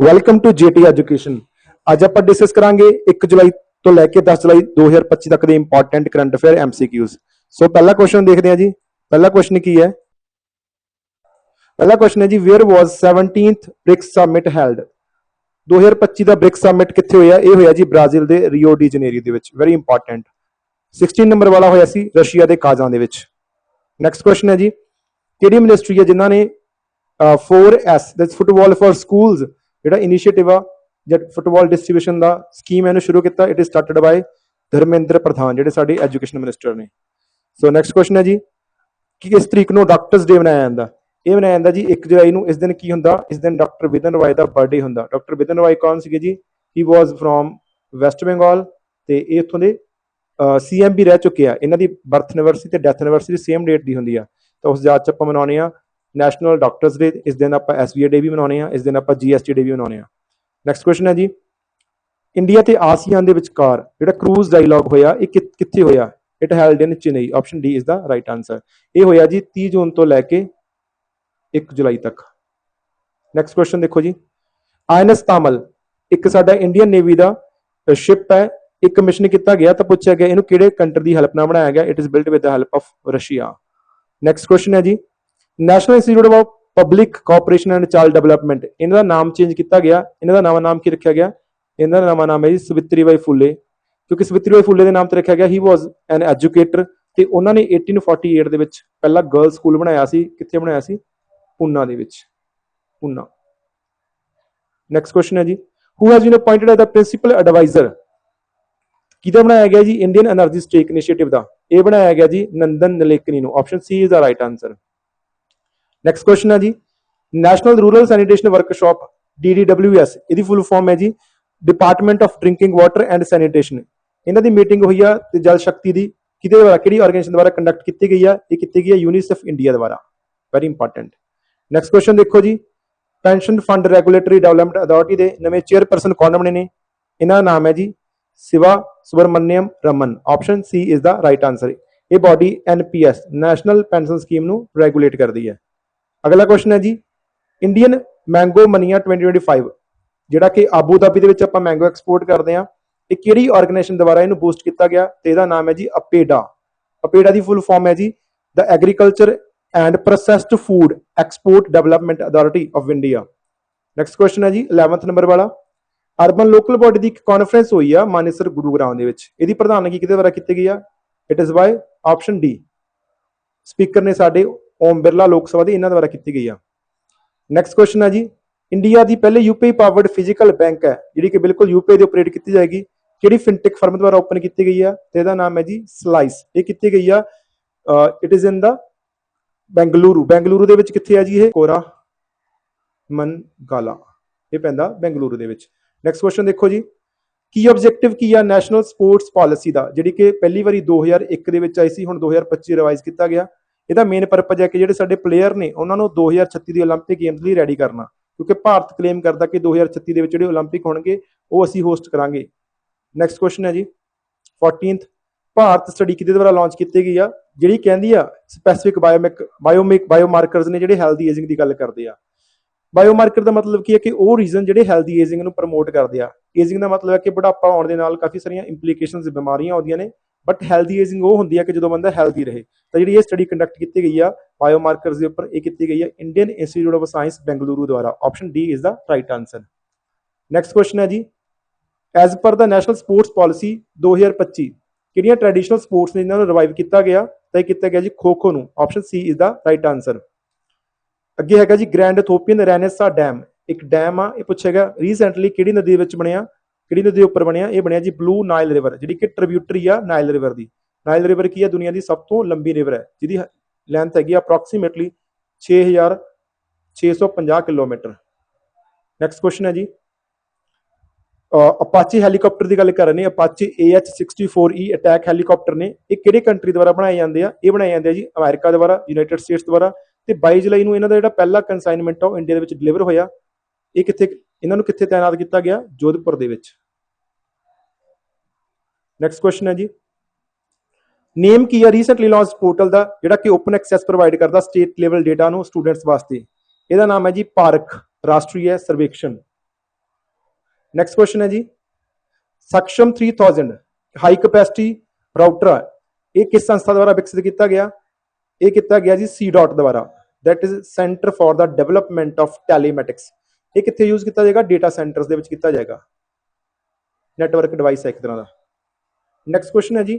Welcome to GT education ਅੱਜ ਆਪਾਂ discuss ਕਰਾਂਗੇ 1 ਜੁਲਾਈ ਤੋਂ ਲੈ ਕੇ 10 ਜੁਲਾਈ 2025 ਤੱਕ ਦੇ important current affair MCQs so ਪਹਿਲਾ ਕੁਐਸਚਨ ਦੇਖਦੇ ਹਾਂ ਜੀ। ਪਹਿਲਾ ਕੁਐਸਚਨ ਕੀ ਹੈ? ਪਹਿਲਾ ਕੁਐਸਚਨ ਹੈ ਜੀ where was 17th BRICS summit held 2025 ਦਾ ਬ੍ਰਿਕਸ ਸਮਿਟ ਕਿੱਥੇ ਹੋਇਆ? ਇਹ ਹੋਇਆ ਜੀ ਬ੍ਰਾਜ਼ੀਲ ਦੇ ਰੀਓ ਡੀ ਜਨੇਰੀ ਦੇ ਵਿੱਚ। ਵੈਰੀ ਇੰਪੋਰਟੈਂਟ 16 ਨੰਬਰ ਵਾਲਾ ਹੋਇਆ ਸੀ ਰਸ਼ੀਆ ਦੇ ਕਾਜਾਂ ਦੇ ਵਿੱਚ। ਨੈਕਸਟ ਕੁਐਸਚਨ ਹੈ ਜੀ। ਕਿਹੜੀ ਮਿਨਿਸਟਰੀ ਹੈ ਜਿਨ੍ਹਾਂ ਨੇ 4S that's football for schools ਜਿਹੜਾ ਇਨੀਸ਼ੀਏਟਿਵ ਆ, ਜਾਂ ਫੁੱਟਬਾਲ ਡਿਸਟ੍ਰੀਬਿਊਸ਼ਨ ਦਾ ਸਕੀਮ ਇਹਨੂੰ ਸ਼ੁਰੂ ਕੀਤਾ it is started by Dharmendra Pradhan ਜਿਹੜੇ ਸਾਡੇ ਐਜੂਕੇਸ਼ਨ ਮਿਨਿਸਟਰ ਨੇ। ਸੋ ਨੈਕਸਟ ਕੁਐਸਚਨ ਹੈ ਜੀ, ਕਿ ਇਸ ਤਰੀਕ ਨੂੰ ਡਾਕਟਰਸ ਡੇ ਮਨਾਇਆ ਜਾਂਦਾ? ਇਹ ਮਨਾਇਆ ਜਾਂਦਾ ਜੀ 1 ਜੁਲਾਈ ਨੂੰ। ਇਸ ਦਿਨ ਕੀ ਹੁੰਦਾ? ਇਸ ਦਿਨ ਡਾਕਟਰ ਵਿਦਨ ਰਾਏ ਦਾ ਬਰਥਡੇ ਹੁੰਦਾ। ਡਾਕਟਰ ਵਿਦਨ ਰਾਏ ਕੌਣ ਸੀਗੇ ਜੀ? He was from West Bengal ਤੇ ਇਹ ਇੱਥੋਂ ਦੇ ਸੀਐਮ ਵੀ ਰਹਿ ਚੁੱਕੇ ਆ। ਇਹਨਾਂ ਦੀ ਬਰਥ ਐਨਵਰਸਰੀ ਤੇ ਡੈਥ ਐਨਵਰਸਰੀ ਸੇਮ ਡੇਟ ਦੀ ਹੁੰਦੀ ਆ। ਤਾਂ ਉਸ ਯਾਦ ਚ ਆਪਾਂ ਮਨਾਉਂਦੇ ਆ ਨੈਸ਼ਨਲ ਡਾਕਟਰਸ ਡੇ ਇਸ ਦਿਨ ਆਪਾਂ ਐਸਬੀਏ ਡੇ ਵੀ ਮਨਾਉਂਦੇ ਆ ਇਸ ਦਿਨ ਆਪਾਂ ਜੀਐਸਟੀ ਡੇ ਵੀ ਮਨਾਉਂਦੇ ਆ ਨੈਕਸਟ ਕੁਐਸਚਨ ਹੈ ਜੀ। ਇੰਡੀਆ ਤੇ ਆਸੀਆਨ ਦੇ ਵਿਚਕਾਰ ਜਿਹੜਾ ਕਰੂਜ਼ ਡਾਇਲੌਗ ਹੋਇਆ, ਇਹ ਕਿੱਥੇ ਹੋਇਆ? It held in Chennai option D is the right answer ਇਹ ਹੋਇਆ ਜੀ 30 ਜੂਨ ਤੋਂ ਲੈ ਕੇ 1 ਜੁਲਾਈ ਤੱਕ। ਨੈਕਸਟ ਕੁਐਸਚਨ ਦੇਖੋ ਜੀ। ਆਈਐਨਐਸ ਤਾਮਲ, ਇੱਕ ਸਾਡਾ ਇੰਡੀਅਨ ਨੇਵੀ ਦਾ ਸ਼ਿਪ ਹੈ, ਇੱਕ ਮਿਸ਼ਨ ਕੀਤਾ ਗਿਆ ਤਾਂ ਪੁੱਛਿਆ ਗਿਆ, ਇਹਨੂੰ ਕਿਹੜੇ ਕੰਟਰੀ ਦੀ ਹੈਲਪ ਨਾਲ ਬਣਾਇਆ ਗਿਆ? It is built with the help of Russia next question ਹੈ ਜੀ। National institute of public cooperation and child development ਇਹਨਾਂ ਦਾ ਨਾਮ ਚੇਂਜ ਕੀਤਾ ਗਿਆ। ਇਹਨਾਂ ਦਾ ਨਵਾਂ ਨਾਮ ਕੀ ਰੱਖਿਆ ਗਿਆ? ਇਹਨਾਂ ਦਾ ਨਵਾਂ ਨਾਮ ਹੈ ਜੀ ਸਵਿਤਰੀਬਾਈ ਫੁੱਲੇ। ਕਿਉਂਕਿ ਸਵਿਤਰੀਬਾਈ ਫੁੱਲੇ ਦੇ ਨਾਮ ਤੇ ਰੱਖਿਆ ਗਿਆ। ਹੀ ਵਾਸ ਐਨ ਐਜੂਕੇਟਰ ਤੇ ਉਹਨਾਂ ਨੇ 1848 ਦੇ ਵਿੱਚ ਪਹਿਲਾ ਗਰਲ ਸਕੂਲ ਬਣਾਇਆ ਸੀ। ਕਿੱਥੇ ਬਣਾਇਆ ਸੀ? ਪੂਨਾ ਦੇ ਵਿੱਚ। ਪੂਨਾ। ਨੈਕਸਟ ਕੁਐਸਚਨ ਹੈ ਜੀ। Who has been appointed as the principal adviser ਕਿਹਦਾ ਬਣਾਇਆ ਗਿਆ ਜੀ? ਇੰਡੀਅਨ એનર્ਜੀ ਸਟੇਕ ਇਨੀਸ਼ੀਏਟਿਵ ਦਾ। ਇਹ ਬਣਾਇਆ ਗਿਆ ਜੀ ਨੰਦਨ ਨਲੇਕਨੀ ਨੂੰ। Option C is the right answer next question ਹੈ ਜੀ। National rural sanitation workshop DDWS ਇਹਦੀ ਫੁੱਲ ਫਾਰਮ ਹੈ ਜੀ। Department of drinking water and sanitation ਇਹਨਾਂ ਦੀ ਮੀਟਿੰਗ ਹੋਈ ਆ ਤੇ ਜਲ ਸ਼ਕਤੀ ਦੀ ਕਿਹਦੇ ਦੁਆਰਾ ਕਿਹੜੀ ਆਰਗੇਨਾਈਜੇਸ਼ਨ ਦੁਆਰਾ ਕੰਡਕਟ ਕੀਤੀ ਗਈ ਆ? ਇਹ ਕੀਤੀ ਗਈ ਹੈ ਯੂਨੀਸੈਫ ਇੰਡੀਆ ਦੁਆਰਾ। ਵੈਰੀ ਇੰਪੋਰਟੈਂਟ ਨੈਕਸਟ ਕੁਐਸਚਨ ਦੇਖੋ ਜੀ। Pension fund regulatory development authority ਦੇ ਨਵੇਂ ਚੇਅਰਪਰਸਨ ਕੌਣ ਬਣੇ ਨੇ? ਇਹਨਾਂ ਦਾ ਨਾਮ ਹੈ ਜੀ Siva Subramaniam Raman. Option C is the right answer ਇਹ body NPS national pension scheme ਨੂੰ ਰੈਗੂਲੇਟ ਕਰਦੀ ਹੈ। ਅਗਲਾ ਕੁਐਸਚਨ ਹੈ ਜੀ ਇੰਡੀਅਨ ਮੈਂਗੋ ਮਨੀਆ 2025 ਜਿਹੜਾ ਕਿ ਆਬੂ ਧਾਬੀ ਦੇ ਵਿੱਚ ਆਪਾਂ ਮੈਂਗੋ ਐਕਸਪੋਰਟ ਕਰਦੇ ਆ ਇਹ ਕਿਹੜੀ ਆਰਗੇਨਾਈਜੇਸ਼ਨ ਦੁਆਰਾ ਇਹਨੂੰ ਬੂਸਟ ਕੀਤਾ ਗਿਆ ਤੇ ਇਹਦਾ ਨਾਮ ਹੈ ਜੀ ਅਪੇਡਾ ਅਪੇਡਾ ਦੀ ਫੁੱਲ ਫਾਰਮ ਹੈ ਜੀ the agriculture and processed food export development authority of India next question ਹੈ ਜੀ 11th ਨੰਬਰ ਵਾਲਾ। ਅਰਬਨ ਲੋਕਲ ਬਾਡੀ ਦੀ ਇੱਕ ਕਾਨਫਰੰਸ ਹੋਈ ਆ ਮਾਨੇਸਰ ਗੁਰੂਗ੍ਰਾਮ ਦੇ ਵਿੱਚ। ਇਹਦੀ ਪ੍ਰਧਾਨਗੀ ਕਿਹਦੇ ਦੁਆਰਾ ਕੀਤੀ ਗਈ ਆ? It is by option D speaker ਨੇ ਸਾਡੇ ਓਮ ਬਿਰਲਾ ਲੋਕ ਸਭਾ ਦੀ ਇਹਨਾਂ ਦੁਆਰਾ ਕੀਤੀ ਗਈ ਆ। ਨੈਕਸਟ ਕੁਐਸਚਨ ਹੈ ਜੀ। ਇੰਡੀਆ ਦੀ ਪਹਿਲੇ ਯੂਪੀਆਈ ਪਾਵਰਡ ਫਿਜ਼ੀਕਲ ਬੈਂਕ ਹੈ, ਜਿਹੜੀ ਕਿ ਬਿਲਕੁਲ ਯੂਪੀਆਈ ਦੇ ਆਪਰੇਟ ਕੀਤੀ ਜਾਏਗੀ। ਕਿਹੜੀ ਫਿਨਟੈਕ ਫਰਮ ਦੁਆਰਾ ਓਪਨ ਕੀਤੀ ਗਈ ਆ? ਤੇ ਇਹਦਾ ਨਾਮ ਹੈ ਜੀ ਸਲਾਈਸ ਇਹ ਕੀਤੀ ਗਈ ਆ it is in the Bengaluru Bengaluru ਦੇ ਵਿੱਚ ਕਿੱਥੇ ਆ ਜੀ ਇਹ? ਕੋਰਾ ਮਨਗਾਲਾ ਇਹ ਪੈਂਦਾ ਬੈਂਗਲੁਰੂ ਦੇ ਵਿੱਚ। ਨੈਕਸਟ ਕੁਐਸਚਨ ਦੇਖੋ ਜੀ। ਕੀ ਆਬਜੈਕਟਿਵ ਕੀ ਆ ਨੈਸ਼ਨਲ ਸਪੋਰਟਸ ਪਾਲਿਸੀ ਦਾ? ਜਿਹੜੀ ਕਿ ਪਹਿਲੀ ਵਾਰੀ 2001 ਦੇ ਵਿੱਚ ਆਈ ਸੀ, ਹੁਣ 2025 ਰਿਵਾਈਜ਼ ਕੀਤਾ ਗਿਆ। ਇਹਦਾ ਮੇਨ ਪਰਪਸ ਹੈ ਕਿ ਜਿਹੜੇ ਸਾਡੇ ਪਲੇਅਰ ਨੇ ਉਹਨਾਂ ਨੂੰ 2036 ਦੀ 올림픽 ਗੇਮਸ ਲਈ ਰੈਡੀ ਕਰਨਾ ਕਿਉਂਕਿ ਭਾਰਤ ਕਲੇਮ ਕਰਦਾ ਕਿ 2036 ਦੇ ਵਿੱਚ ਜਿਹੜੇ 올림픽 ਹੋਣਗੇ ਉਹ ਅਸੀਂ ਹੋਸਟ ਕਰਾਂਗੇ ਨੈਕਸਟ ਕੁਐਸਚਨ ਹੈ ਜੀ 14th ਭਾਰਤ ਸਟੱਡੀ ਕਿਹਦੇ ਦੁਆਰਾ ਲਾਂਚ ਕੀਤੀ ਗਈ ਆ ਜਿਹੜੀ ਕਹਿੰਦੀ ਆ ਸਪੈਸੀਫਿਕ ਬਾਇਓਮਿਕ ਬਾਇਓਮਿਕ ਬਾਇਓਮਾਰਕਰਸ ਨੇ ਜਿਹੜੇ ਹੈਲਦੀ ਏਜਿੰਗ ਦੀ ਗੱਲ ਕਰਦੇ ਆ ਬਾਇਓਮਾਰਕਰ ਦਾ ਮਤਲਬ ਕੀ ਹੈ ਕਿ ਉਹ ਰੀਜ਼ਨ ਜਿਹੜੇ ਹੈਲਦੀ ਏਜਿੰਗ ਨੂੰ ਪ੍ਰਮੋਟ ਕਰਦੇ ਆ ਏਜਿੰਗ ਦਾ ਮਤਲਬ ਹੈ ਕਿ ਬੁਢਾਪਾ ਆਉਣ ਦੇ ਨਾਲ ਕਾਫੀ ਸਾਰੀਆਂ ਇੰਪਲੀਕੇਸ਼ਨਸ ਬਿਮਾਰੀਆਂ ਆਉਂਦੀਆਂ ਨੇ ਬਟ ਹੈਲਦੀ ਏਜਿੰਗ ਉਹ ਹੁੰਦੀ ਹੈ ਕਿ ਜਦੋਂ ਬੰਦਾ ਹੈਲਦੀ ਰਹੇ। ਤਾਂ ਜਿਹੜੀ ਇਹ ਸਟੱਡੀ ਕੰਡਕਟ ਕੀਤੀ ਗਈ ਆ ਬਾਇਓਮਾਰਕਰਸ ਦੇ ਉੱਪਰ, ਇਹ ਕੀਤੀ ਗਈ ਹੈ Indian institute of science Bengaluru ਦੁਆਰਾ। Option D is the right answer next question ਹੈ ਜੀ। ਐਜ਼ ਪਰ ਦਾ ਨੈਸ਼ਨਲ ਸਪੋਰਟਸ ਪਾਲਿਸੀ 2025 ਕਿਹੜੀਆਂ ਟ੍ਰੈਡੀਸ਼ਨਲ ਸਪੋਰਟਸ ਨੇ ਇਹਨਾਂ ਨੂੰ ਰਿਵਾਈਵ ਕੀਤਾ ਗਿਆ? ਤਾਂ ਇਹ ਕੀਤਾ ਗਿਆ ਜੀ ਖੋ ਖੋ ਨੂੰ। Option C is the right answer ਅੱਗੇ ਹੈਗਾ ਜੀ ਗ੍ਰੈਂਡ ਇਥੋਪੀਅਨ ਰੈਨੇਸਾ ਡੈਮ ਇੱਕ ਡੈਮ ਆ, ਇਹ ਪੁੱਛਿਆ ਗਿਆ ਰੀਸੈਂਟਲੀ ਕਿਹੜੀ ਨਦੀ ਵਿੱਚ ਬਣਿਆ? ਕਿਹੜੀ ਨਦੀ ਦੇ ਉੱਪਰ ਬਣਿਆ? ਇਹ ਬਣਿਆ ਜੀ ਬਲੂ ਨਾਈਲ ਰਿਵਰ ਜਿਹੜੀ ਕਿ ਟ੍ਰਿਬਿਊਟਰੀ ਆ ਨਾਈਲ ਰਿਵਰ ਦੀ। ਨਾਈਲ ਰਿਵਰ ਕੀ ਹੈ ਦੁਨੀਆ ਦੀ ਸਭ ਤੋਂ ਲੰਬੀ ਰਿਵਰ ਹੈ, ਜਿਹਦੀ ਲੈਂਥ ਹੈਗੀ ਆ ਅਪਰੋਕਸੀਮੇਟਲੀ 6650 ਕਿਲੋਮੀਟਰ। ਨੈਕਸਟ ਕੁਐਸਚਨ ਹੈ ਜੀ। ਅਪਾਚੀ ਹੈਲੀਕਾਪਟਰ ਦੀ ਗੱਲ ਕਰ ਰਹੇ ਨੇ। ਅਪਾਚੀ AH64E ਅਟੈਕ ਹੈਲੀਕਾਪਟਰ ਨੇ। ਇਹ ਕਿਹੜੇ ਕੰਟਰੀ ਦੁਆਰਾ ਬਣਾਏ ਜਾਂਦੇ ਆ? ਇਹ ਬਣਾਏ ਜਾਂਦੇ ਆ ਜੀ ਅਮਰੀਕਾ ਦੁਆਰਾ ਯੂਨਾਈਟਿਡ ਸਟੇਟਸ ਦੁਆਰਾ। ਤੇ 22 ਜੁਲਾਈ ਨੂੰ ਇਹਨਾਂ ਦਾ ਜਿਹੜਾ ਪਹਿਲਾ ਕਨਸਾਈਨਮੈਂਟ ਆ, ਉਹ ਇੰਡੀਆ ਦੇ ਵਿੱਚ ਡਿਲੀਵਰ ਹੋਇਆ। ਇਹ ਕਿੱਥੇ, ਇਹਨਾਂ ਨੂੰ ਕਿੱਥੇ ਤਾਇਨਾਤ ਕੀਤਾ ਗਿਆ? ਜੋਧਪੁਰ ਦੇ ਵਿੱਚ। ਨੈਕਸਟ ਕੁਐਸਚਨ ਹੈ ਜੀ। ਨੇਮ ਕੀ ਹੈ? ਰੀਸੈਂਟਲੀ ਲਾਂਚ ਪੋਰਟਲ ਦਾ, ਜਿਹੜਾ ਕਿ ਓਪਨ ਐਕਸੈਸ ਪ੍ਰੋਵਾਈਡ ਕਰਦਾ ਸਟੇਟ ਲੈਵਲ ਡਾਟਾ ਨੂੰ ਸਟੂਡੈਂਟਸ ਵਾਸਤੇ। ਇਹਦਾ ਨਾਮ ਹੈ ਜੀ ਪਾਰਕ, ਰਾਸ਼ਟਰੀ ਸਰਵੇਖਣ। ਨੈਕਸਟ ਕੁਐਸਚਨ ਹੈ ਜੀ। ਸਕਸ਼ਮ 3000 ਹਾਈ ਕਪੈਸਿਟੀ ਰਾਊਟਰ ਇਹ ਕਿਸ ਸੰਸਥਾ ਦੁਆਰਾ ਵਿਕਸਿਤ ਕੀਤਾ ਗਿਆ? ਇਹ ਕੀਤਾ ਗਿਆ ਜੀ ਸੀ ਡਾਟ ਦੁਆਰਾ। That is center for the development of telematics ਇਹ ਕਿੱਥੇ ਯੂਜ਼ ਕੀਤਾ ਜਾਏਗਾ? ਡਾਟਾ ਸੈਂਟਰਸ ਦੇ ਵਿੱਚ ਕੀਤਾ ਜਾਏਗਾ। ਨੈਟਵਰਕ ਡਿਵਾਈਸ ਹੈ ਇੱਕ ਤਰ੍ਹਾਂ ਦਾ। ਨੈਕਸਟ ਕੁਐਸਚਨ ਹੈ ਜੀ।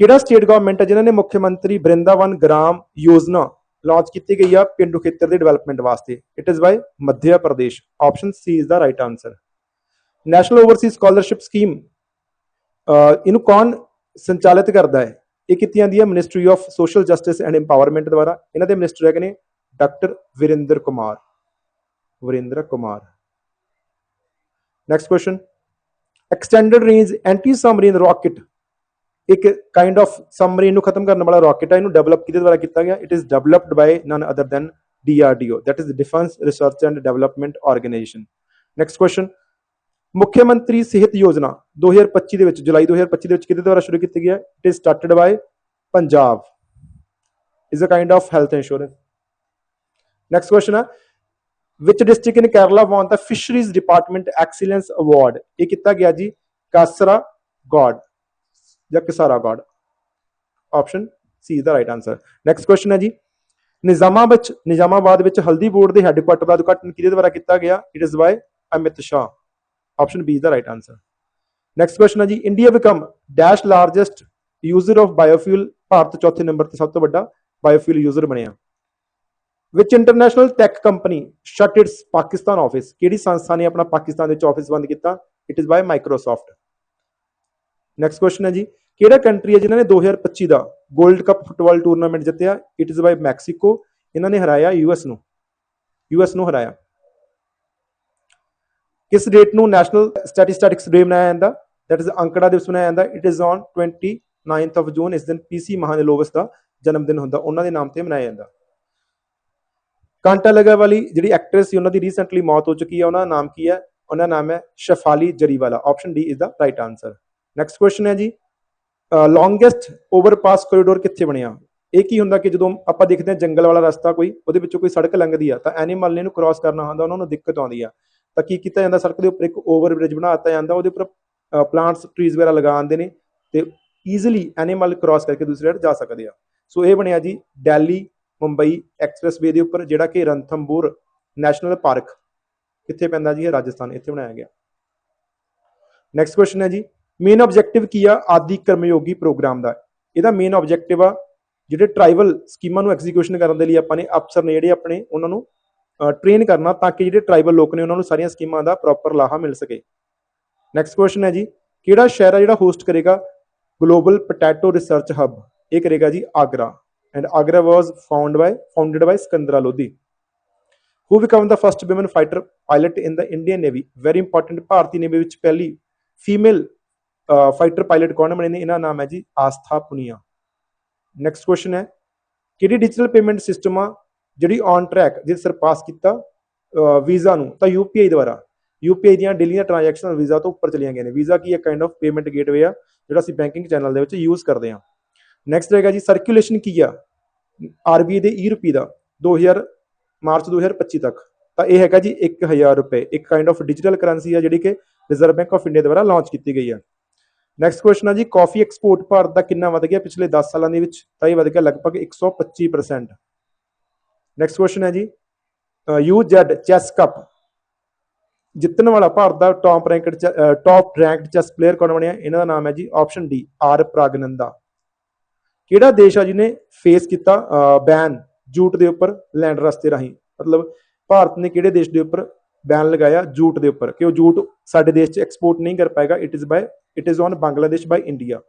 ਕਿਹੜਾ ਸਟੇਟ ਗਵਰਨਮੈਂਟ ਹੈ ਜਿਨ੍ਹਾਂ ਨੇ ਮੁੱਖ ਮੰਤਰੀ ਬ੍ਰਿੰਦਾਵਨ ਗ੍ਰਾਮ ਯੋਜਨਾ ਲਾਂਚ ਕੀਤੀ ਗਈ ਆ ਪਿੰਡੂ ਖੇਤਰ ਦੇ ਡਿਵੈਲਪਮੈਂਟ ਵਾਸਤੇ? It is by Madhya Pradesh. Option C is the right answer national overseas scholarship scheme ਇਹਨੂੰ ਕੌਣ ਸੰਚਾਲਿਤ ਕਰਦਾ ਹੈ? ਇਹ ਕੀਤੀ ਜਾਂਦੀ ਹੈ ministry of social justice and empowerment ਦੁਆਰਾ। ਇਹਨਾਂ ਦੇ ਮਿਨਿਸਟਰ ਹੈਗੇ ਨੇ doctor Virendra Kumar Virendra Kumar next question extended range anti submarine rocket ਇੱਕ ਕਾਈਂਡ ਆਫ ਸਬਮਰੀਨ ਨੂੰ ਖਤਮ ਕਰਨ ਵਾਲਾ ਰਾਕਟ ਹੈ ਇਹਨੂੰ ਡਿਵੈਲਪ ਕਿਹਦੇ ਦੁਆਰਾ ਕੀਤਾ ਗਿਆ? It is developed by none other than DRDO that is the Defense Research and Development Organization. Next question. ਮੁੱਖ ਮੰਤਰੀ ਸਿਹਤ ਯੋਜਨਾ 2025 ਦੇ ਵਿੱਚ ਜੁਲਾਈ 2025 ਦੇ ਵਿੱਚ ਕਿਹਦੇ ਦੁਆਰਾ ਸ਼ੁਰੂ ਕੀਤੀ ਗਈ ਹੈ? It is started by Punjab is a kind of health insurance next question ਹੈ। Which district in Kerala won the fisheries department excellence award, ਇਹ ਕੀਤਾ ਗਿਆ ਜੀ ਕਾਸਰਾ ਗੋਡ ਜਾਂ Kasaragod option C the right answer next question ਹੈ ਜੀ ਨਿਜ਼ਾਮਾਬਾਦ ਵਿੱਚ ਨਿਜ਼ਾਮਾਬਾਦ ਵਿੱਚ ਹਲਦੀ ਬੋਰਡ ਦੇ ਹੈੱਡਕੁਆਟਰ ਦਾ ਉਦਘਾਟਨ ਕਿਹਦੇ ਦੁਆਰਾ ਕੀਤਾ ਗਿਆ? It is by Amit Shah option B is the right answer next question ਹੈ ਜੀ India become dash largest user of biofuel Bharat ਚੌਥੇ ਨੰਬਰ ਤੇ ਸਭ ਤੋਂ ਵੱਡਾ ਬਾਇਓਫਿਊਲ ਯੂਜ਼ਰ ਬਣਿਆ। ਵਿੱਚ international tech company shut its Pakistan office ਕਿਹੜੀ ਸੰਸਥਾ ਨੇ ਆਪਣਾ ਪਾਕਿਸਤਾਨ ਦੇ ਵਿੱਚ ਆਫਿਸ ਬੰਦ ਕੀਤਾ? It is by Microsoft next question ਹੈ ਜੀ। ਕਿਹੜਾ ਕੰਟਰੀ ਹੈ ਜਿਨ੍ਹਾਂ ਨੇ 2025 ਦਾ 골ਡ ਕੱਪ ਫੁੱਟਬਾਲ ਟੂਰਨਾਮੈਂਟ ਜਿੱਤਿਆ? ਇਟ ਇਜ਼ ਬਾਈ ਮੈਕਸੀਕੋ ਇਹਨਾਂ ਨੇ ਹਰਾਇਆ ਯੂਐਸ ਨੂੰ। ਯੂਐਸ ਨੂੰ ਹਰਾਇਆ। ਕਿਸ ਡੇਟ ਨੂੰ ਨੈਸ਼ਨਲ ਸਟੈਟਿਸਟਿਕਸ ਡੇ ਮਨਾਇਆ ਜਾਂਦਾ? ਦੈਟ ਇਜ਼ ਅੰਕੜਾ ਦਿਵਸ ਮਨਾਇਆ ਜਾਂਦਾ। It is on 29th of June ਇਸ ਦਿਨ ਪੀਸੀ ਮਹਾਨਲੋਵਸ ਦਾ ਜਨਮ ਦਿਨ ਹੁੰਦਾ। ਉਹਨਾਂ ਦੇ ਨਾਮ ਤੇ ਮਨਾਇਆ ਜਾਂਦਾ। ਕਾਂਟਾ ਲਗਾ ਵਾਲੀ ਜਿਹੜੀ ਐਕਟਰੈਸ ਸੀ, ਉਹਨਾਂ ਦੀ ਰੀਸੈਂਟਲੀ ਮੌਤ ਹੋ ਚੁੱਕੀ ਹੈ, ਉਹਨਾਂ ਦਾ ਨਾਮ ਕੀ ਹੈ? ਉਹਨਾਂ ਦਾ ਨਾਮ ਹੈ Shefali Jariwala. Option D is the right answer next question ਹੈ ਜੀ ਲੌਂਗੇਸਟ ਓਵਰਪਾਸ ਕੋਰੀਡੋਰ ਕਿੱਥੇ ਬਣਿਆ? ਇਹ ਕੀ ਹੁੰਦਾ ਕਿ ਜਦੋਂ ਆਪਾਂ ਦੇਖਦੇ ਹਾਂ ਜੰਗਲ ਵਾਲਾ ਰਸਤਾ ਕੋਈ, ਉਹਦੇ ਵਿੱਚੋਂ ਕੋਈ ਸੜਕ ਲੰਘਦੀ ਆ, ਤਾਂ ਐਨੀਮਲ ਨੇ ਇਹਨੂੰ ਕ੍ਰਾਸ ਕਰਨਾ ਹੁੰਦਾ, ਉਹਨਾਂ ਨੂੰ ਦਿੱਕਤ ਆਉਂਦੀ ਆ। ਤਾਂ ਕੀ ਕੀਤਾ ਜਾਂਦਾ, ਸੜਕ ਦੇ ਉੱਪਰ ਇੱਕ ਓਵਰ ਬ੍ਰਿਜ ਬਣਾ ਦਿੱਤਾ ਜਾਂਦਾ, ਉਹਦੇ ਉੱਪਰ ਪਲਾਂਟਸ ਟਰੀਜ਼ ਵਗੈਰਾ ਲਗਾ ਆਉਂਦੇ ਨੇ, ਤੇ ਈਜ਼ੀਲੀ ਐਨੀਮਲ ਕ੍ਰਾਸ ਕਰਕੇ ਦੂਸਰੀ ਸਾਈਡ ਜਾ ਸਕਦੇ ਆ। ਸੋ ਇਹ ਬਣਿਆ ਜੀ ਦਿੱਲੀ ਮੁੰਬਈ ਐਕਸਪ੍ਰੈਸਵੇ ਦੇ ਉੱਪਰ, ਜਿਹੜਾ ਕਿ ਰਣਥੰਬੋਰ ਨੈਸ਼ਨਲ ਪਾਰਕ ਕਿੱਥੇ ਪੈਂਦਾ ਜੀ, ਇਹ ਰਾਜਸਥਾਨ, ਇੱਥੇ ਬਣਾਇਆ ਗਿਆ। ਨੈਕਸਟ ਕੁਐਸਚਨ ਹੈ ਜੀ ਮੇਨ ਆਬਜੈਕਟਿਵ ਕੀ ਆ? ਆਦਿ ਕਰਮਯੋਗੀ ਪ੍ਰੋਗਰਾਮ ਦਾ। ਇਹਦਾ ਮੇਨ ਆਬਜੈਕਟਿਵ ਆ, ਜਿਹੜੇ ਟ੍ਰਾਈਬਲ ਸਕੀਮਾਂ ਨੂੰ ਐਗਜ਼ੀਕਿਊਸ਼ਨ ਕਰਨ ਦੇ ਲਈ ਆਪਾਂ ਨੇ ਅਫਸਰ ਨੇ ਜਿਹੜੇ ਆਪਣੇ, ਉਹਨਾਂ ਨੂੰ ਟ੍ਰੇਨ ਕਰਨਾ ਤਾਂ ਕਿ ਜਿਹੜੇ ਟ੍ਰਾਈਬਲ ਲੋਕ ਨੇ, ਉਹਨਾਂ ਨੂੰ ਸਾਰੀਆਂ ਸਕੀਮਾਂ ਦਾ ਪ੍ਰੋਪਰ ਲਾਹਾ ਮਿਲ ਸਕੇ। ਨੈਕਸਟ ਕੁਐਸਚਨ ਹੈ ਜੀ, ਕਿਹੜਾ ਸ਼ਹਿਰ ਆ ਜਿਹੜਾ ਹੋਸਟ ਕਰੇਗਾ? ਗਲੋਬਲ ਪੋਟੈਟੋ ਰਿਸਰਚ ਹੱਬ ਇਹ ਕਰੇਗਾ ਜੀ, Agra. And Agra was found by founded by Sikandar Lodi who become the first woman fighter pilot in the Indian navy very important ਭਾਰਤੀ ਨੇਵੀ ਵਿੱਚ ਪਹਿਲੀ ਫੀਮੇਲ ਫਾਈਟਰ ਪਾਇਲਟ ਕੌਣ ਬਣੇ ਨੇ ਇਹਨਾਂ ਦਾ ਨਾਮ ਹੈ ਜੀ ਆਸਥਾ ਪੁਨੀਆ। ਨੈਕਸਟ ਕੁਐਸਚਨ ਹੈ, ਕਿਹੜੀ ਡਿਜੀਟਲ ਪੇਮੈਂਟ ਸਿਸਟਮ ਆ ਜਿਹੜੀ ਔਨ ਟਰੈਕ ਜੇ ਸਰਪਾਸ ਕੀਤਾ ਵੀਜ਼ਾ ਨੂੰ, ਤਾਂ ਯੂਪੀਆਈ ਦੁਆਰਾ। ਯੂਪੀਆਈ ਦੀਆਂ ਡੇਲੀਆਂ ਟ੍ਰਾਂਜੈਕਸ਼ਨ ਵੀਜ਼ਾ ਤੋਂ ਉੱਪਰ ਚਲੀਆਂ ਗਈਆਂ ਨੇ। ਵੀਜ਼ਾ ਕੀ ਹੈ? ਕਾਈਂਡ ਆਫ ਪੇਮੈਂਟ ਗੇਟਵੇ ਆ, ਜਿਹੜਾ ਅਸੀਂ ਬੈਂਕਿੰਗ ਚੈਨਲ ਦੇ ਵਿੱਚ ਯੂਜ਼ ਕਰਦੇ ਹਾਂ। ਨੈਕਸਟ ਰਹੇਗਾ ਜੀ ਸਰਕੂਲੇਸ਼ਨ ਕੀ ਆ? ਆਰਬੀਆਈ ਦੇ ਈ ਰੁਪਏ ਦਾ 2000 ਮਾਰਚ 2025 ਤੱਕ। ਤਾਂ ਇਹ ਹੈਗਾ ਜੀ 1000 ਰੁਪਏ, ਇੱਕ ਕਾਈਂਡ ਆਫ ਡਿਜੀਟਲ ਕਰੰਸੀ ਆ ਜਿਹੜੀ ਕਿ ਰਿਜ਼ਰਵ ਬੈਂਕ ਆਫ ਇੰਡੀਆ ਦੁਆਰਾ ਲਾਂਚ ਕੀਤੀ ਗਈ ਹੈ ਨੈਕਸਟ ਕੁਐਸਚਨ ਹੈ ਜੀ ਕਾਫੀ ਐਕਸਪੋਰਟ ਭਾਰਤ ਦਾ ਕਿੰਨਾ ਵਧ ਗਿਆ ਪਿਛਲੇ 10 ਸਾਲਾਂ ਦੇ ਵਿੱਚ? ਤਾਂ ਇਹ ਵਧ ਗਿਆ ਲਗਭਗ 125% ਨੈਕਸਟ ਕੁਐਸਚਨ ਹੈ ਜੀ ਯੂਜ਼ੈਡ ਚੈਸ ਕੱਪ ਜਿੱਤਣ ਵਾਲਾ ਭਾਰਤ ਦਾ top ranked top ranked chess player ਕੌਣ ਬਣਿਆ? ਇਹਨਾਂ ਦਾ ਨਾਮ ਹੈ ਜੀ ਆਪਸ਼ਨ ਡੀ ਆਰ ਪ੍ਰਾਗਨੰਦਾ ਕਿਹੜਾ ਦੇਸ਼ ਆ ਜਿਹਨੇ ਫੇਸ ਕੀਤਾ ਬੈਨ ਜੂਟ ਦੇ ਉੱਪਰ ਲੈਂਡ ਰਸਤੇ ਰਾਹੀਂ? ਮਤਲਬ ਭਾਰਤ ਨੇ ਕਿਹੜੇ ਦੇਸ਼ ਦੇ ਉੱਪਰ ਬੈਨ ਲਗਾਇਆ ਜੂਟ ਦੇ ਉੱਪਰ? ਕਿ ਉਹ ਜੂਟ ਸਾਡੇ ਦੇਸ਼ 'ਚ ਐਕਸਪੋਰਟ ਨਹੀਂ ਕਰ ਪਾਏਗਾ it is by it is on Bangladesh by India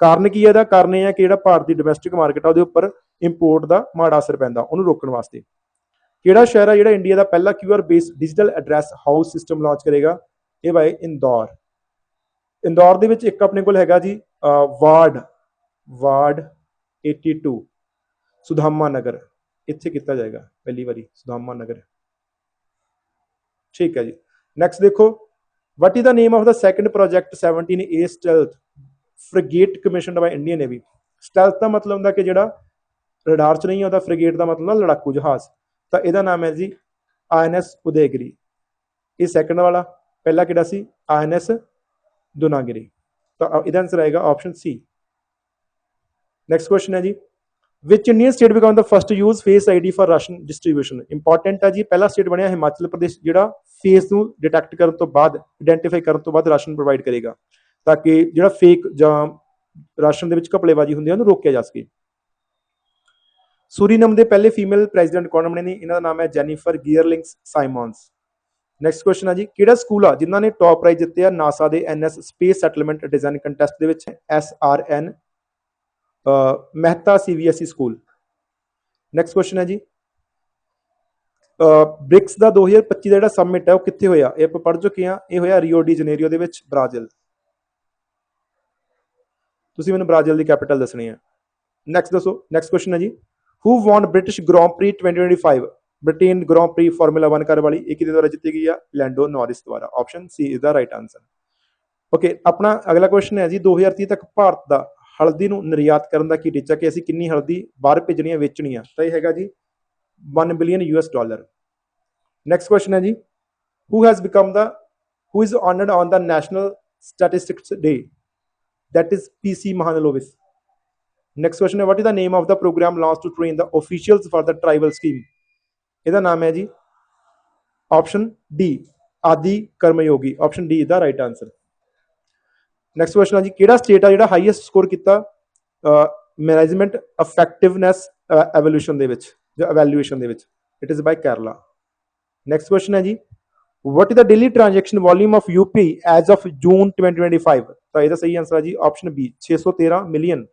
ਕਾਰਨ ਕੀ ਹੈ ਇਹਦਾ? ਕਾਰਨ ਇਹ ਹੈ ਕਿ ਜਿਹੜਾ ਭਾਰਤ ਦੀ ਡੋਮੈਸਟਿਕ ਮਾਰਕੀਟ ਆ, ਉਹਦੇ ਉੱਪਰ ਇੰਪੋਰਟ ਦਾ ਮਾੜਾ ਅਸਰ ਪੈਂਦਾ, ਉਹਨੂੰ ਰੋਕਣ ਵਾਸਤੇ। ਕਿਹੜਾ ਸ਼ਹਿਰ ਆ ਜਿਹੜਾ ਇੰਡੀਆ ਦਾ ਪਹਿਲਾ QR base digital address house system launch ਕਰੇਗਾ? ਇਹ ਬਾਈ ਇੰਦੌਰ ਇੰਦੌਰ ਦੇ ਵਿੱਚ ਇੱਕ ਆਪਣੇ ਕੋਲ ਹੈਗਾ ਜੀ ਵਾਰਡ ਵਾਰਡ 82 ਸੁਧਾਮਾ ਨਗਰ ਇੱਥੇ ਕੀਤਾ ਜਾਏਗਾ ਪਹਿਲੀ ਵਾਰੀ ਸੁਧਾਮਾ ਨਗਰ ਠੀਕ ਹੈ ਜੀ। ਨੈਕਸਟ ਦੇਖੋ, what is the name of the second project 17A stealth frigate commissioned by Indian Navy? ਸਟੈਲਥ ਦਾ ਮਤਲਬ ਹੁੰਦਾ ਕਿ ਜਿਹੜਾ ਰਡਾਰ 'ਚ ਨਹੀਂ ਆਉਂਦਾ ਫ੍ਰਿਗੇਟ ਦਾ ਮਤਲਬ ਲੜਾਕੂ ਜਹਾਜ਼। ਤਾਂ ਇਹਦਾ ਨਾਮ ਹੈ ਜੀ ਆਈਐਨਐਸ ਉਦੈਗਰੀ ਇਹ ਸੈਕੰਡ ਵਾਲਾ, ਪਹਿਲਾ ਕਿਹੜਾ ਸੀ? ਆਈਐਨਐਸ ਦੁਨਾਗਿਰੀ ਤਾਂ ਇਹਦਾ ਆਨਸਰ ਆਏਗਾ ਆਪਸ਼ਨ ਸੀ ਨੈਕਸਟ ਕੁਐਸਚਨ ਹੈ ਜੀ which Indian state become the first use face ID for ration distribution important ਹੈ ਜੀ ਪਹਿਲਾ ਸਟੇਟ ਬਣਿਆ ਹਿਮਾਚਲ ਪ੍ਰਦੇਸ਼ ਜਿਹੜਾ ਫੇਸ ਨੂੰ ਡਿਟੈਕਟ ਕਰਨ ਤੋਂ ਬਾਅਦ ਆਇਡੈਂਟੀਫਾਈ ਕਰਨ ਤੋਂ ਬਾਅਦ ਰਾਸ਼ਨ ਪ੍ਰੋਵਾਈਡ ਕਰੇਗਾ ਤਾਂ ਕਿ ਜਿਹੜਾ ਫੇਕ ਜਾਂ ਰਾਸ਼ਨ ਦੇ ਵਿੱਚ ਘਪਲੇਬਾਜ਼ੀ ਹੁੰਦੀ ਹੈ ਉਹਨੂੰ ਰੋਕਿਆ ਜਾ ਸਕੇ ਸੂਰੀਨਮ ਦੇ ਪਹਿਲੇ ਫੀਮੇਲ ਪ੍ਰੈਜ਼ੀਡੈਂਟ ਕੌਣ ਬਣੇ ਨੇ ਇਹਨਾਂ ਦਾ ਨਾਮ ਹੈ Jennifer Geerlings Simons next question ਹੈ ਜੀ ਕਿਹੜਾ ਸਕੂਲ ਆ ਜਿਨ੍ਹਾਂ ਨੇ ਟੌਪ ਪ੍ਰਾਈਜ਼ ਜਿੱਤਿਆ ਨਾਸਾ ਦੇ NS space settlement design contest ਦੇ ਵਿੱਚ SRN Mehta CBSE school. Next question ਹੈ ਜੀ। ਬ੍ਰਿਕਸ ਦਾ 2025 ਦਾ ਜਿਹੜਾ ਸਮਿਟ ਹੈ, ਉਹ ਕਿੱਥੇ ਹੋਇਆ? ਇਹ ਆਪਾਂ ਪੜ੍ਹ ਚੁੱਕੇ ਹਾਂ। ਇਹ ਹੋਇਆ ਰੀਓ ਡੀ ਜਨੇਰੀਓ ਦੇ ਵਿੱਚ ਬ੍ਰਾਜ਼ੀਲ ਤੁਸੀਂ ਮੈਨੂੰ ਬ੍ਰਾਜ਼ੀਲ ਦੀ ਕੈਪੀਟਲ ਦੱਸਣੀ ਹੈ। ਨੈਕਸਟ ਦੱਸੋ। ਨੈਕਸਟ ਕੁਐਸਚਨ ਹੈ ਜੀ। Who won British grand prix 2025 Britain grand prix formula 1 car ਵਾਲੀ। ਇਹ ਕਿਹਦੇ ਦੁਆਰਾ ਜਿੱਤੀ ਗਈ ਆ? ਲੈਂਡੋ ਨੋਰਿਸ ਦੁਆਰਾ। Option C is the right answer okay ਆਪਣਾ ਅਗਲਾ ਕੁਐਸਚਨ ਹੈ ਜੀ। 2030 ਤੱਕ ਭਾਰਤ ਦਾ ਹਲਦੀ ਨੂੰ ਨਿਰਯਾਤ ਕਰਨ ਦਾ ਕੀ ਟੀਚਾ ਕਿ ਅਸੀਂ ਕਿੰਨੀ ਹਲਦੀ ਬਾਹਰ ਭੇਜਣੀ ਹੈ ਵੇਚਣੀ ਆ ਤਾਂ ਇਹ ਹੈਗਾ ਜੀ 1 billion US dollar next question ਹੈ ਜੀ who has become the who is honored on the national statistics day that is PC Mahalanobis. Next question ਹੈ, what is the name of the program launched to train the officials for the tribal scheme? ਇਹਦਾ ਨਾਮ ਹੈ ਜੀ option D Aadi Karmayogi. Option D the right answer next question ਆ ਜੀ, ਕਿਹੜਾ state ਆ ਜਿਹੜਾ ਹਾਈਐਸਟ ਸਕੋਰ ਕੀਤਾ ਮੈਨੇਜਮੈਂਟ ਇਫੈਕਟਿਵਨੈਸ ਐਵੋਲੂਸ਼ਨ ਦੇ ਵਿੱਚ, ਜਾਂ ਐਵੈਲੂਏਸ਼ਨ ਦੇ ਵਿੱਚ? It is by Kerala next question ਹੈ ਜੀ, what is the daily transaction volume of UPI as of June 2025 ਤਾਂ ਇਹਦਾ ਸਹੀ ਆਨਸਰ ਹੈ ਜੀ option B 613 million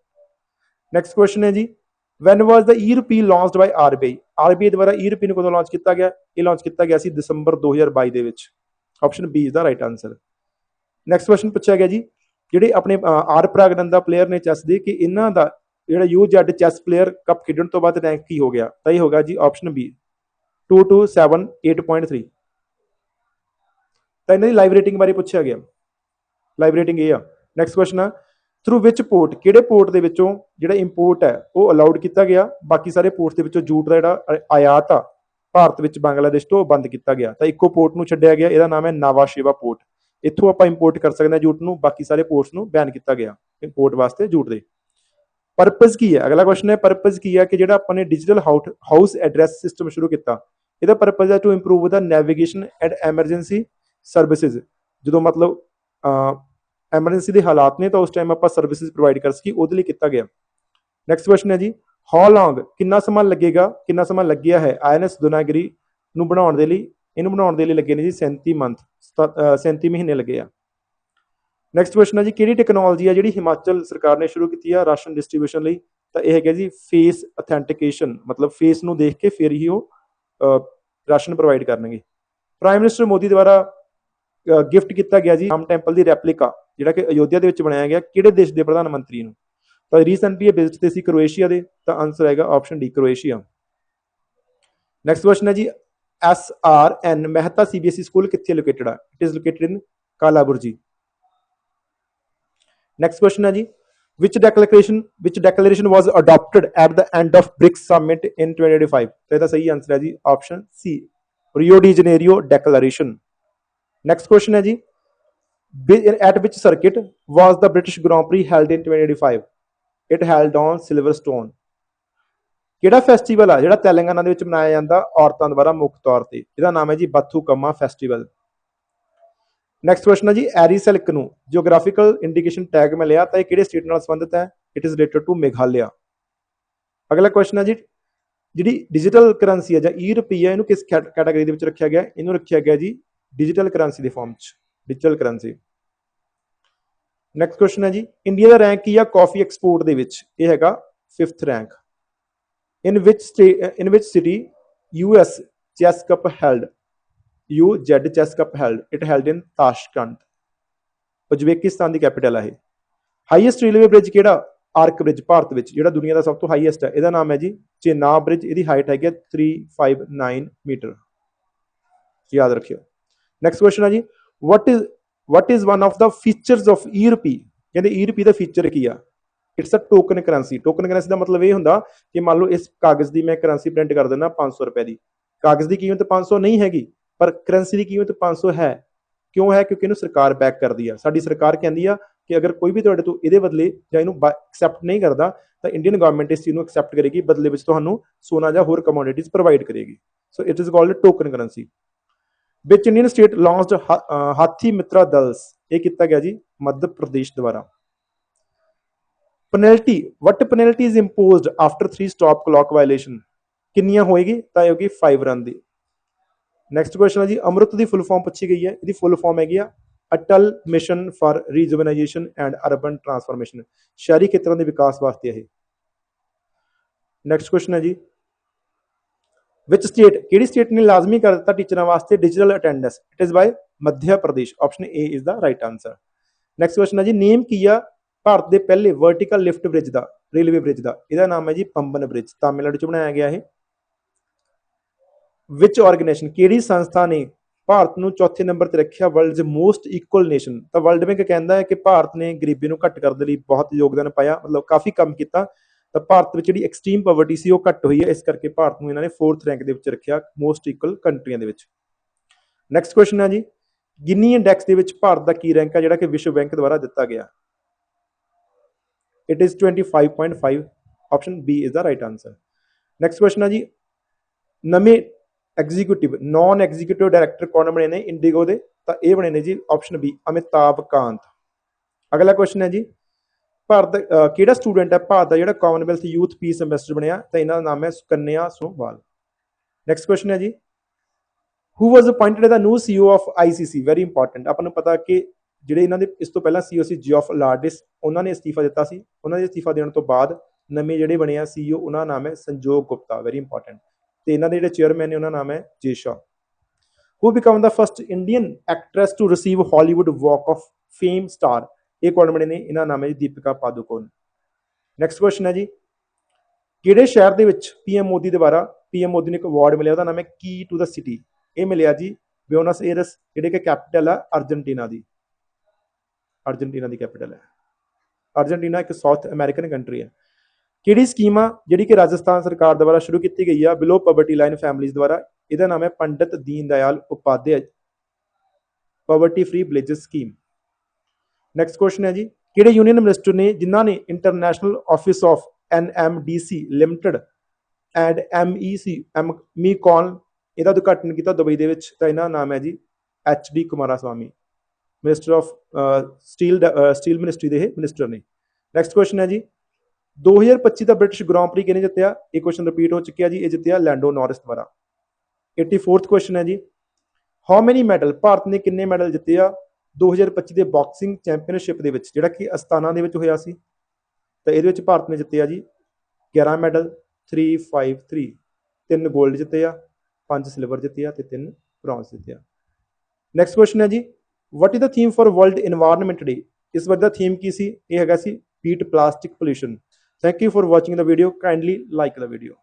next question ਹੈ ਜੀ, when was the e-rupee launched by RBI RBI ਦੁਆਰਾ ਈ ਰੁਪੀ ਨੂੰ ਕਦੋਂ ਲਾਂਚ ਕੀਤਾ ਗਿਆ? ਇਹ ਲਾਂਚ ਕੀਤਾ ਗਿਆ ਸੀ ਦਸੰਬਰ 2022 ਦੇ ਵਿੱਚ। Option B is the right answer next question ਪੁੱਛਿਆ ਗਿਆ ਜੀ ਜਿਹੜੇ ਆਪਣੇ ਆਰ ਪ੍ਰਾਗਨੰਦਾ ਪਲੇਅਰ ਨੇ ਚੈਸ ਦੇ, ਕਿ ਇਹਨਾਂ ਦਾ ਜਿਹੜਾ ਯੂਜੈਡ ਚੈਸ ਪਲੇਅਰ ਕੱਪ ਖੇਡਣ ਤੋਂ ਬਾਅਦ ਰੈਂਕ ਕੀ ਹੋ ਗਿਆ? ਤਾਂ ਇਹ ਹੋਗਾ ਜੀ ਆਪਸ਼ਨ ਬੀ 227 8.3 ਤਾਂ ਇਹਨਾਂ ਦੀ ਲਾਈਵ ਰੇਟਿੰਗ ਬਾਰੇ ਪੁੱਛਿਆ ਗਿਆ। ਲਾਈਵ ਰੇਟਿੰਗ ਇਹ ਆ। ਨੈਕਸਟ ਕੁਐਸਚਨ ਆ। ਥਰੂ ਵਿਚ ਪੋਰਟ ਕਿਹੜੇ ਪੋਰਟ ਦੇ ਵਿੱਚੋਂ ਜਿਹੜਾ ਇੰਪੋਰਟ ਹੈ, ਉਹ ਅਲਾਉਡ ਕੀਤਾ ਗਿਆ? ਬਾਕੀ ਸਾਰੇ ਪੋਰਟਸ ਦੇ ਵਿੱਚੋਂ ਜੂਟ ਦਾ ਜਿਹੜਾ ਆਯਾਤ ਆ, ਭਾਰਤ ਵਿੱਚ ਬੰਗਲਾਦੇਸ਼ ਤੋਂ ਬੰਦ ਕੀਤਾ ਗਿਆ। ਤਾਂ ਇੱਕੋ ਪੋਰਟ ਨੂੰ ਛੱਡਿਆ ਗਿਆ। ਇਹਦਾ ਨਾਮ ਹੈ ਨਾਵਾ ਸ਼ਿਵਾ ਪੋਰਟ ਇੱਥੋਂ ਆਪਾਂ ਇੰਪੋਰਟ ਕਰ ਸਕਦੇ ਹਾਂ ਜੂਟ ਨੂੰ, ਬਾਕੀ ਸਾਰੇ ਪੋਰਟਸ ਨੂੰ ਬੈਨ ਕੀਤਾ ਗਿਆ ਇੰਪੋਰਟ ਵਾਸਤੇ ਜੂਟ ਦੇ। ਪਰਪਸ ਕੀ ਹੈ? ਅਗਲਾ ਕੁਐਸਚਨ ਹੈ ਪਰਪਸ ਕੀ ਹੈ ਕਿ ਜਿਹੜਾ ਆਪਾਂ ਨੇ ਡਿਜੀਟਲ ਹਾਊਸ ਐਡਰੈਸ ਸਿਸਟਮ ਸ਼ੁਰੂ ਕੀਤਾ, ਇਹਦਾ ਪਰਪਸ ਹੈ to improve the navigation and emergency services ਜਦੋਂ ਮਤਲਬ ਐਮਰਜੈਂਸੀ ਦੇ ਹਾਲਾਤ ਨੇ, ਤਾਂ ਉਸ ਟਾਈਮ ਆਪਾਂ ਸਰਵਿਸਿਜ਼ ਪ੍ਰੋਵਾਈਡ ਕਰ ਸਕੀ ਉਹਦੇ ਲਈ ਕੀਤਾ ਗਿਆ। ਨੈਕਸਟ ਕੁਐਸਚਨ ਹੈ ਜੀ ਹਾਊ ਲੌਂਗ ਕਿੰਨਾ ਸਮਾਂ ਲੱਗੇਗਾ, ਕਿੰਨਾ ਸਮਾਂ ਲੱਗਿਆ ਹੈ ਆਈਐਨਐਸ ਦੁਨਾਗਰੀ ਨੂੰ ਬਣਾਉਣ ਦੇ ਲਈ ਇਹਨੂੰ ਬਣਾਉਣ ਦੇ ਲਈ ਲੱਗੇ ਨੇ ਜੀ 37 ਮੰਥ 37 ਮਹੀਨੇ ਲੱਗੇ ਆ। ਨੈਕਸਟ ਕੁਐਸਚਨ ਹੈ ਜੀ, ਕਿਹੜੀ ਟੈਕਨੋਲੋਜੀ ਆ ਜਿਹੜੀ ਹਿਮਾਚਲ ਸਰਕਾਰ ਨੇ ਸ਼ੁਰੂ ਕੀਤੀ ਆ ਰਾਸ਼ਨ ਡਿਸਟ੍ਰੀਬਿਊਸ਼ਨ ਲਈ? ਤਾਂ ਇਹ ਹੈਗਾ ਜੀ ਫੇਸ ਅਥੈਂਟੀਕੇਸ਼ਨ ਮਤਲਬ ਫੇਸ ਨੂੰ ਦੇਖ ਕੇ ਫਿਰ ਹੀ ਉਹ ਰਾਸ਼ਨ ਪ੍ਰੋਵਾਈਡ ਕਰਨਗੇ। ਪ੍ਰਾਈਮ ਮਿਨਿਸਟਰ ਮੋਦੀ ਦੁਆਰਾ ਗਿਫਟ ਕੀਤਾ ਗਿਆ ਜੀ ਰਾਮ ਟੈਂਪਲ ਦੀ ਰੈਪਲੀਕਾ ਜਿਹੜਾ ਕਿ ਅਯੋਧਿਆ ਦੇ ਵਿੱਚ ਬਣਾਇਆ ਗਿਆ, ਕਿਹੜੇ ਦੇਸ਼ ਦੇ ਪ੍ਰਧਾਨ ਮੰਤਰੀ ਨੂੰ? ਤਾਂ ਰੀਸੈਂਟਲੀ ਇਹ ਵਿਜ਼ਿਟ ਤੇ ਸੀ, ਕਰੋਏਸ਼ੀਆ ਦੇ, ਤਾਂ ਆਨਸਰ ਆਏਗਾ option D Croatia. Next question ਹੈ ਜੀ S R N Mehta CBSE school ਕਿੱਥੇ ਲੋਕੇਟਡ ਆ it is located in Kalaburagi next question ਹੈ ਜੀ which declaration which declaration was adopted at the end of BRICS summit in 2025 ਤੇ ਇਹਦਾ ਸਹੀ answer ਹੈ ਜੀ option C Rio de Janeiro declaration next question ਹੈ ਜੀ at which circuit was the British grand prix held in 2025 it held on Silverstone ਕਿਹੜਾ festival ਆ? ਜਿਹੜਾ ਤੇਲੰਗਾਨਾ ਦੇ ਵਿੱਚ ਮਨਾਇਆ ਜਾਂਦਾ, ਔਰਤਾਂ ਦੁਆਰਾ ਮੁੱਖ ਤੌਰ ਤੇ। ਇਹਦਾ ਨਾਮ ਹੈ ਜੀ ਬਥੂਕਮਾ ਫੈਸਟੀਵਲ ਨੈਕਸਟ ਕੁਐਸਚਨ ਹੈ ਜੀ ਐਰੀਸੈਲਕ ਨੂੰ ਜੀਓਗ੍ਰਾਫੀਕਲ ਇੰਡੀਕੇਸ਼ਨ ਟੈਗ ਮਿਲਿਆ, ਤਾਂ ਇਹ ਕਿਹੜੇ ਸਟੇਟ ਨਾਲ ਸੰਬੰਧਿਤ ਹੈ? It is related to Meghalaya. ਅਗਲਾ ਕੁਐਸਚਨ ਹੈ ਜੀ, ਜਿਹੜੀ ਡਿਜੀਟਲ ਕਰੰਸੀ ਹੈ ਜਾਂ ਈ ਰੁਪਈਆ, ਇਹਨੂੰ ਕਿਸ ਕੈਟਾਗਰੀ ਦੇ ਵਿੱਚ ਰੱਖਿਆ ਗਿਆ? ਇਹਨੂੰ ਰੱਖਿਆ ਗਿਆ ਜੀ ਡਿਜੀਟਲ ਕਰੰਸੀ ਦੇ ਫਾਰਮ 'ਚ ਡਿਜੀਟਲ ਕਰੰਸੀ ਨੈਕਸਟ ਕੁਐਸਚਨ ਹੈ ਜੀ ਇੰਡੀਆ ਦਾ ਰੈਂਕ ਕੀ ਆ? ਕਾਫੀ ਐਕਸਪੋਰਟ ਦੇ ਵਿੱਚ। ਇਹ ਹੈਗਾ 5th rank in which in which city US chess cup held U Z chess cup held it held in Tashkent Uzbekistan the capital ਹੈ ਇਹ। ਹਾਈਐਸਟ ਰੇਲਵੇ ਬ੍ਰਿਜ ਕਿਹੜਾ? ਆਰਕ ਬ੍ਰਿਜ ਭਾਰਤ ਵਿੱਚ, ਜਿਹੜਾ ਦੁਨੀਆ ਦਾ ਸਭ ਤੋਂ ਹਾਈਐਸਟ ਹੈ ਇਹਦਾ ਨਾਮ ਹੈ ਜੀ ਚੇਨਾਬ ਬ੍ਰਿਜ ਇਹਦੀ ਹਾਈਟ ਹੈਗੀ ਹੈ 359 ਮੀਟਰ। ਯਾਦ ਰੱਖਿਓ। ਨੈਕਸਟ ਕੁਐਸਚਨ ਹੈ ਜੀ। What is what is one of the features of e-rupee ਕਹਿੰਦੇ e-rupee ਦਾ ਫੀਚਰ ਕੀ ਆ? It's a token currency token currency ਦਾ ਮਤਲਬ ਇਹ ਹੁੰਦਾ ਕਿ ਮੰਨ ਲਓ ਇਸ ਕਾਗਜ਼ ਦੀ ਮੈਂ ਕਰੰਸੀ ਪ੍ਰਿੰਟ ਕਰ ਦਿੰਦਾ 500 ਰੁਪਏ ਦੀ। ਕਾਗਜ਼ ਦੀ ਕੀਮਤ 500 ਨਹੀਂ ਹੈਗੀ, ਪਰ ਕਰੰਸੀ ਦੀ ਕੀਮਤ 500 ਹੈ। ਕਿਉਂ ਹੈ? ਕਿਉਂਕਿ ਇਹਨੂੰ ਸਰਕਾਰ ਬੈਕ ਕਰਦੀ ਆ। ਸਾਡੀ ਸਰਕਾਰ ਕਹਿੰਦੀ ਆ ਕਿ ਅਗਰ ਕੋਈ ਵੀ ਤੁਹਾਡੇ ਤੋਂ ਇਹਦੇ ਬਦਲੇ ਜਾਂ ਇਹਨੂੰ ਐਕਸੈਪਟ ਨਹੀਂ ਕਰਦਾ, ਤਾਂ ਇੰਡੀਅਨ ਗਵਰਨਮੈਂਟ ਇਸ ਚੀਜ਼ ਨੂੰ ਐਕਸੈਪਟ ਕਰੇਗੀ, ਬਦਲੇ ਵਿੱਚ ਤੁਹਾਨੂੰ ਸੋਨਾ ਜਾਂ ਹੋਰ ਕਮੋਡਿਟੀਜ਼ ਪ੍ਰੋਵਾਈਡ ਕਰੇਗੀ। So it is called token currency ਵਿੱਚ Indian state launched Hathi Mitra ਦਲਸ। ਇਹ ਕੀਤਾ ਗਿਆ ਜੀ ਮੱਧ ਪ੍ਰਦੇਸ਼ ਦੁਆਰਾ। Penalty what penalty is imposed after 3 stop clock violation ਕਿੰਨੀਆਂ ਹੋਏਗੀ? ਤਾਂ ਇਹ ਹੋਗੀ 5 ਰਨ ਦੀ। ਨੈਕਸਟ ਕੁਐਸਚਨ ਹੈ ਜੀ, ਅਮਰੁਤ ਦੀ ਫੁੱਲ ਫਾਰਮ ਪੁੱਛੀ ਗਈ ਹੈ। ਇਹਦੀ ਫੁੱਲ ਫਾਰਮ ਹੈਗੀ ਆ, Atal mission for rejuvenation and urban transformation ਸ਼ਹਿਰੀ ਖੇਤਰਾਂ ਦੇ ਵਿਕਾਸ ਵਾਸਤੇ ਇਹ। ਨੈਕਸਟ ਕੁਐਸਚਨ ਹੈ ਜੀ ਵਿਚ ਸਟੇਟ ਕਿਹੜੀ ਸਟੇਟ ਨੇ ਲਾਜ਼ਮੀ ਕਰ ਦਿੱਤਾ ਟੀਚਰਾਂ ਵਾਸਤੇ digital attendance it is by Madhya Pradesh. Option A is the right answer next question ਹੈ ਜੀ ਨੇਮ ਕੀ ਆ? ਭਾਰਤ ਦੇ ਪਹਿਲੇ ਵਰਟੀਕਲ ਲਿਫਟ ਬ੍ਰਿਜ ਦਾ ਰੇਲਵੇ ਬ੍ਰਿਜ ਦਾ, ਇਹਦਾ ਨਾਮ ਹੈ ਜੀ ਪੰਬਨ ਬ੍ਰਿਜ ਤਾਮਿਲਨਾਡੂ ਚ ਬਣਾਇਆ ਗਿਆ ਇਹ। ਵਿਚ ਆਰਗੇਨਾਈਜੇਸ਼ਨ ਕਿਹੜੀ ਸੰਸਥਾ ਨੇ ਭਾਰਤ ਨੂੰ ਚੌਥੇ ਨੰਬਰ ਤੇ ਰੱਖਿਆ ਵਰਲਡਸ ਮੋਸਟ ਇਕੁਅਲ ਨੇਸ਼ਨ ਤਾਂ ਵਰਲਡ ਬੈਂਕ ਕਹਿੰਦਾ ਹੈ ਕਿ ਭਾਰਤ ਨੇ ਗਰੀਬੀ ਨੂੰ ਘੱਟ ਕਰਨ ਦੇ ਲਈ ਬਹੁਤ ਯੋਗਦਾਨ ਪਾਇਆ, ਮਤਲਬ ਕਾਫੀ ਕੰਮ ਕੀਤਾ। ਤਾਂ ਭਾਰਤ ਵਿੱਚ ਜਿਹੜੀ ਐਕਸਟ੍ਰੀਮ ਪਾਵਰਟੀ ਸੀ ਉਹ ਘੱਟ ਹੋਈ ਹੈ, ਇਸ ਕਰਕੇ ਭਾਰਤ ਨੂੰ ਇਹਨਾਂ ਨੇ 4th ਰੈਂਕ ਦੇ ਵਿੱਚ ਰੱਖਿਆ ਮੋਸਟ ਇਕੁਅਲ ਕੰਟਰੀਆਂ ਦੇ ਵਿੱਚ। ਨੈਕਸਟ ਕੁਐਸਚਨ ਹੈ ਜੀ, ਗਿਨੀ ਇੰਡੈਕਸ ਦੇ ਵਿੱਚ ਭਾਰਤ ਦਾ ਕੀ ਰੈਂਕ ਹੈ, ਜਿਹੜਾ ਕਿ ਵਿਸ਼ਵ ਬੈਂਕ ਦੁਆਰਾ ਦਿੱਤਾ ਗਿਆ? It is 25.5 option B is the right answer next question ਹੈ ਜੀ ਨਵੇਂ ਐਗਜ਼ੀਕਿਊਟਿਵ ਨਾਨ ਐਗਜ਼ੀਕਿਊਟਿਵ ਡਾਇਰੈਕਟਰ ਕੌਣ ਬਣੇ ਨੇ ਇੰਡੀਗੋ ਦੇ ਤਾਂ ਇਹ ਬਣੇ ਨੇ ਜੀ ਆਪਸ਼ਨ ਬੀ ਅਮਿਤਾਭ ਕਾਂਤ ਅਗਲਾ ਕੁਐਸਚਨ ਹੈ ਜੀ ਭਾਰਤ ਅਹ, ਕਿਹੜਾ ਸਟੂਡੈਂਟ ਹੈ ਭਾਰਤ ਦਾ ਜਿਹੜਾ ਕਾਮਨਵੈਲਥ ਯੂਥ ਪੀਸ ਐਮਬੈਸਡਰ ਬਣਿਆ ਤਾਂ ਇਹਨਾਂ ਦਾ ਨਾਮ ਹੈ ਸੁਕੰਨਿਆ ਸੋਵਾਲ ਨੈਕਸਟ ਕੁਐਸਚਨ ਹੈ ਜੀ who was appointed the new CEO of ICC very important ਆਪਾਂ ਨੂੰ ਪਤਾ ਕਿ ਜਿਹੜੇ ਇਹਨਾਂ ਦੇ, ਇਸ ਤੋਂ ਪਹਿਲਾਂ ਸੀਈਓ ਸੀ ਜਿਓਫ ਲਾਰਡਿਸ ਉਹਨਾਂ ਨੇ ਅਸਤੀਫਾ ਦਿੱਤਾ ਸੀ। ਉਹਨਾਂ ਦੇ ਅਸਤੀਫਾ ਦੇਣ ਤੋਂ ਬਾਅਦ ਨਵੇਂ ਜਿਹੜੇ ਬਣੇ ਆ ਸੀਈਓ ਉਹਨਾਂ ਦਾ ਨਾਮ ਹੈ ਸੰਜੋਗ ਗੁਪਤਾ ਵੈਰੀ ਇੰਪੋਰਟੈਂਟ ਤੇ ਇਹਨਾਂ ਦੇ ਜਿਹੜੇ ਚੇਅਰਮੈਨ ਨੇ, ਉਹਨਾਂ ਨਾਮ ਹੈ ਜੇਸ਼ਾ who became the first Indian actress to receive Hollywood walk of fame star ਇਹ ਕੌਣ ਬਣੇ ਨੇ? ਇਹਨਾਂ ਦਾ ਨਾਮ ਹੈ ਜੀ ਦੀਪਿਕਾ ਪਾਦੂਕੋਨ ਨੈਕਸਟ ਕੁਐਸਚਨ ਹੈ ਜੀ। ਕਿਹੜੇ ਸ਼ਹਿਰ ਦੇ ਵਿੱਚ ਪੀਐਮ ਮੋਦੀ ਦੁਆਰਾ ਪੀਐਮ ਮੋਦੀ ਨੂੰ ਇੱਕ ਅਵਾਰਡ ਮਿਲਿਆ, ਉਹਦਾ ਨਾਮ ਹੈ ਕੀ ਟੂ ਦਾ ਸਿਟੀ ਇਹ ਮਿਲਿਆ ਜੀ ਬਿਊਨਸ ਏਰਸ ਜਿਹੜੇ ਕਿ ਕੈਪੀਟਲ ਆ ਅਰਜنٹੀਨਾ ਦੀ। ਅਰਜਨਟੀਨਾ ਦੀ ਕੈਪੀਟਲ ਹੈ। ਅਰਜਨਟੀਨਾ ਇੱਕ ਸਾਊਥ ਅਮਰੀਕਨ ਕੰਟਰੀ ਹੈ। ਕਿਹੜੀ ਸਕੀਮ ਆ ਜਿਹੜੀ ਕਿ ਰਾਜਸਥਾਨ ਸਰਕਾਰ ਦੁਆਰਾ ਸ਼ੁਰੂ ਕੀਤੀ ਗਈ ਆ? ਬਿਲੋ ਪਾਵਰਟੀ ਲਾਈਨ ਫੈਮਲੀਜ਼ ਦੁਆਰਾ। ਇਹਦਾ ਨਾਮ ਹੈ Pandit Deen Dayal Upadhyaya poverty free villages scheme. Next question ਹੈ ਜੀ। ਕਿਹੜੇ ਯੂਨੀਅਨ ਮਿਨਿਸਟਰ ਨੇ, ਜਿਨ੍ਹਾਂ ਨੇ international office of C limited and M E C, M me MECON ਇਹਦਾ ਉਦਘਾਟਨ ਕੀਤਾ ਦੁਬਈ ਦੇ ਵਿੱਚ, ਤਾਂ ਇਹਨਾਂ ਦਾ ਨਾਮ ਹੈ ਜੀ HD Kumara Swamy minister of steel steel ministry ਦੇ ਇਹ ਮਿਨਿਸਟਰ ਨੇ। ਨੈਕਸਟ ਕੁਐਸਚਨ ਹੈ ਜੀ। 2025 ਦਾ ਬ੍ਰਿਟਿਸ਼ ਗ੍ਰਾਂ ਪ੍ਰੀ ਕਿਹਨੇ ਜਿੱਤਿਆ? ਇਹ ਕੁਐਸਚਨ ਰਿਪੀਟ ਹੋ ਚੁੱਕਿਆ ਜੀ। ਇਹ ਜਿੱਤਿਆ ਲੈਂਡੋ ਨੋਰਿਸ ਦੁਆਰਾ। 84th ਕੁਐਸਚਨ ਹੈ ਜੀ। ਹਾਊ ਮੈਨੀ ਮੈਡਲ ਭਾਰਤ ਨੇ ਕਿੰਨੇ ਮੈਡਲ ਜਿੱਤੇ ਆ 2025 ਦੇ ਬਾਕਸਿੰਗ ਚੈਂਪੀਅਨਸ਼ਿਪ ਦੇ ਵਿੱਚ, ਜਿਹੜਾ ਕਿ ਅਸਤਾਨਾ ਦੇ ਵਿੱਚ ਹੋਇਆ ਸੀ। ਤਾਂ ਇਹਦੇ ਵਿੱਚ ਭਾਰਤ ਨੇ ਜਿੱਤਿਆ ਜੀ 11 ਮੈਡਲ 3 5 3 ਤਿੰਨ 골ਡ ਜਿੱਤੇ ਆ, ਪੰਜ ਸਿਲਵਰ ਜਿੱਤੇ ਆ ਤੇ ਤਿੰਨ ਬ੍ਰੌਂਜ਼ ਜਿੱਤੇ ਆ। ਨੈਕਸਟ ਕੁਐਸਚਨ ਹੈ ਜੀ। What is the theme for world environment day ਇਸ ਵਾਰ ਦਾ ਥੀਮ ਕੀ ਸੀ ਇਹ ਹੈਗਾ ਸੀ beat plastic pollution thank you for watching the video kindly like the video